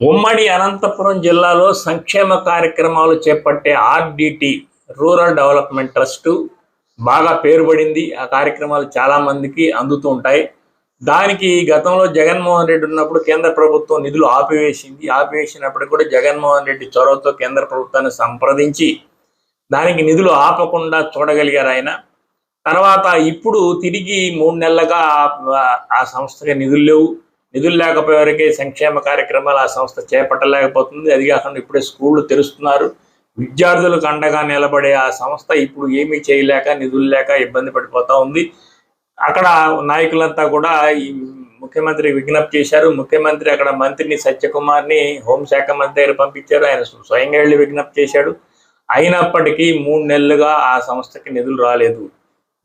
ఉమ్మడి అనంతపురం జిల్లాలో సంక్షేమ కార్యక్రమాలు చేపట్టే ఆర్డిటి రూరల్ డెవలప్మెంట్ ట్రస్ట్ బాగా పేరుపడింది ఆ కార్యక్రమాలు చాలా మందికి అందుతూ ఉంటాయి. దానికి గతంలో జగన్మోహన్ రెడ్డి ఉన్నప్పుడు కేంద్ర ప్రభుత్వం నిధులు ఆపివేసింది. ఆపివేసినప్పుడు కూడా జగన్మోహన్ రెడ్డి చొరవతో కేంద్ర ప్రభుత్వాన్ని సంప్రదించి దానికి నిధులు ఆపకుండా చూడగలిగారు ఆయన. తర్వాత ఇప్పుడు తిరిగి మూడు నెలలుగా ఆ సంస్థకి నిధులు లేవు. నిధులు లేకపోయేవరకే సంక్షేమ కార్యక్రమాలు ఆ సంస్థ చేపట్టలేకపోతుంది. అది కాకుండా ఇప్పుడే స్కూళ్ళు తెరుస్తున్నారు. విద్యార్థులకు అండగా నిలబడే ఆ సంస్థ ఇప్పుడు ఏమీ చేయలేక నిధులు లేక ఇబ్బంది పడిపోతా ఉంది. అక్కడ నాయకులంతా కూడా ఈ ముఖ్యమంత్రి విజ్ఞప్తి చేశారు. ముఖ్యమంత్రి అక్కడ మంత్రిని సత్యకుమార్ని హోంశాఖ మంత్రి దగ్గర పంపించారు. ఆయన స్వయంగా వెళ్ళి విజ్ఞప్తి చేశాడు. అయినప్పటికీ మూడు నెలలుగా ఆ సంస్థకి నిధులు రాలేదు.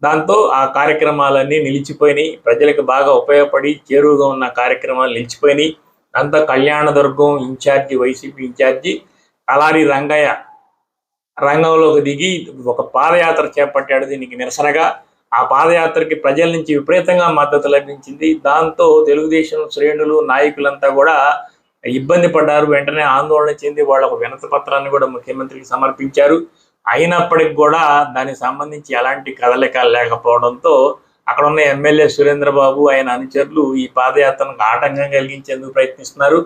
దాంతో ఆ కార్యక్రమాలన్నీ నిలిచిపోయినాయి. ప్రజలకు బాగా ఉపయోగపడి చేరువుగా ఉన్న కార్యక్రమాలు నిలిచిపోయినాయి. అంతా Kalyanadurgam incharge YCP incharge Kalari Rangaiah రంగంలోకి దిగి ఒక పాదయాత్ర చేపట్టాడు దీనికి నిరసనగా. ఆ పాదయాత్రకి ప్రజల నుంచి విపరీతంగా మద్దతు లభించింది. దాంతో తెలుగుదేశం శ్రేణులు నాయకులంతా కూడా ఇబ్బంది పడ్డారు. వెంటనే ఆందోళన చెంది వాళ్ళ ఒక వినతి పత్రాన్ని కూడా ముఖ్యమంత్రికి సమర్పించారు. అయినప్పటికి కూడా దానికి సంబంధించి ఎలాంటి కదలిక లేకపోవడంతో అక్కడ ఉన్న ఎమ్మెల్యే సురేంద్రబాబు ఆయన అనుచరులు ఈ పాదయాత్రకు ఆటంకం కలిగించేందుకు ప్రయత్నిస్తున్నారు.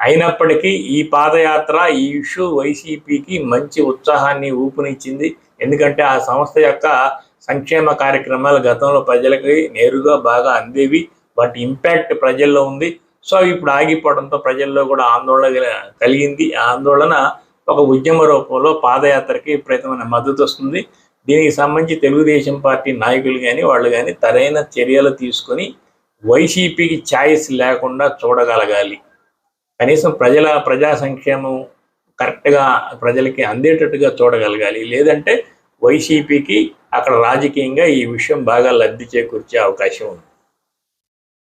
అయినప్పటికీ ఈ పాదయాత్ర ఈ ఇష్యూ వైసీపీకి మంచి ఉత్సాహాన్ని ఊపునిచ్చింది. ఎందుకంటే ఆ సంస్థ యొక్క సంక్షేమ కార్యక్రమాలు గతంలో ప్రజలకి నేరుగా బాగా అందేవి వాటి ఇంపాక్ట్ ప్రజల్లో ఉంది. సో ఇప్పుడు ఆగిపోవడంతో ప్రజల్లో కూడా ఆందోళన కలిగింది. ఆ ఆందోళన ఒక ఉద్యమ రూపంలో పాదయాత్రకి విపరీతమైన మద్దతు వస్తుంది. దీనికి సంబంధించి తెలుగుదేశం పార్టీ నాయకులు కానీ వాళ్ళు కానీ తరైన చర్యలు తీసుకొని వైసీపీకి ఛాయిస్ లేకుండా చూడగలగాలి. కనీసం ప్రజల ప్రజా సంక్షేమం కరెక్ట్గా ప్రజలకి అందేటట్టుగా చూడగలగాలి. లేదంటే వైసీపీకి అక్కడ రాజకీయంగా ఈ విషయం బాగా లబ్ధి చేకూర్చే అవకాశం ఉంది.